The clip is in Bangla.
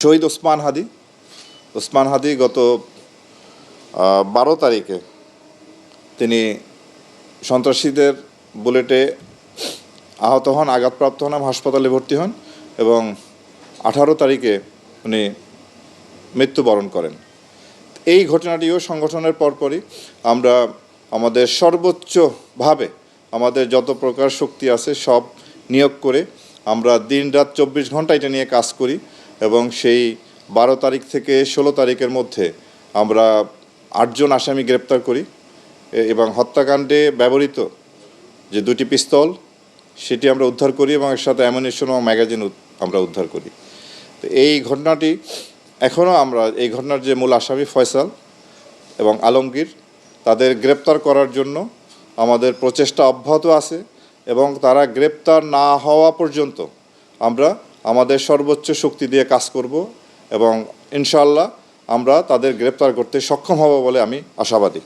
শহীদ ওসমান হাদি। ওসমান হাদি গত বারো তারিখে তিনি সন্ত্রাসীদের বুলেটে আহত হন, আঘাতপ্রাপ্ত হন, হাসপাতালে ভর্তি হন এবং আঠারো তারিখে উনি মৃত্যুবরণ করেন। এই ঘটনাটিও সংগঠনের পরপরই আমরা আমাদের সর্বোচ্চভাবে আমাদের যত প্রকার শক্তি আছে সব নিয়োগ করে আমরা দিন রাত চব্বিশ ঘণ্টা এটা নিয়ে কাজ করি। এবং সেই বারো তারিখ থেকে ষোলো তারিখের মধ্যে আমরা আটজন আসামি গ্রেপ্তার করি এবং হত্যাকাণ্ডে ব্যবহৃত যে দুটি পিস্তল, সেটি আমরা উদ্ধার করি এবং এর সাথে অ্যামুনিশন এবং ম্যাগাজিন আমরা উদ্ধার করি। তো এই ঘটনাটি এখনও আমরা, এই ঘটনার যে মূল আসামি ফয়সাল এবং আলমগীর, তাদের গ্রেপ্তার করার জন্য আমাদের প্রচেষ্টা অব্যাহত আছে এবং তারা গ্রেপ্তার না হওয়া পর্যন্ত আমরা আমাদের সর্বোচ্চ শক্তি দিয়ে কাজ করব এবং ইনশাল্লাহ আমরা তাদের গ্রেপ্তার করতে সক্ষম হব বলে আমি আশাবাদী।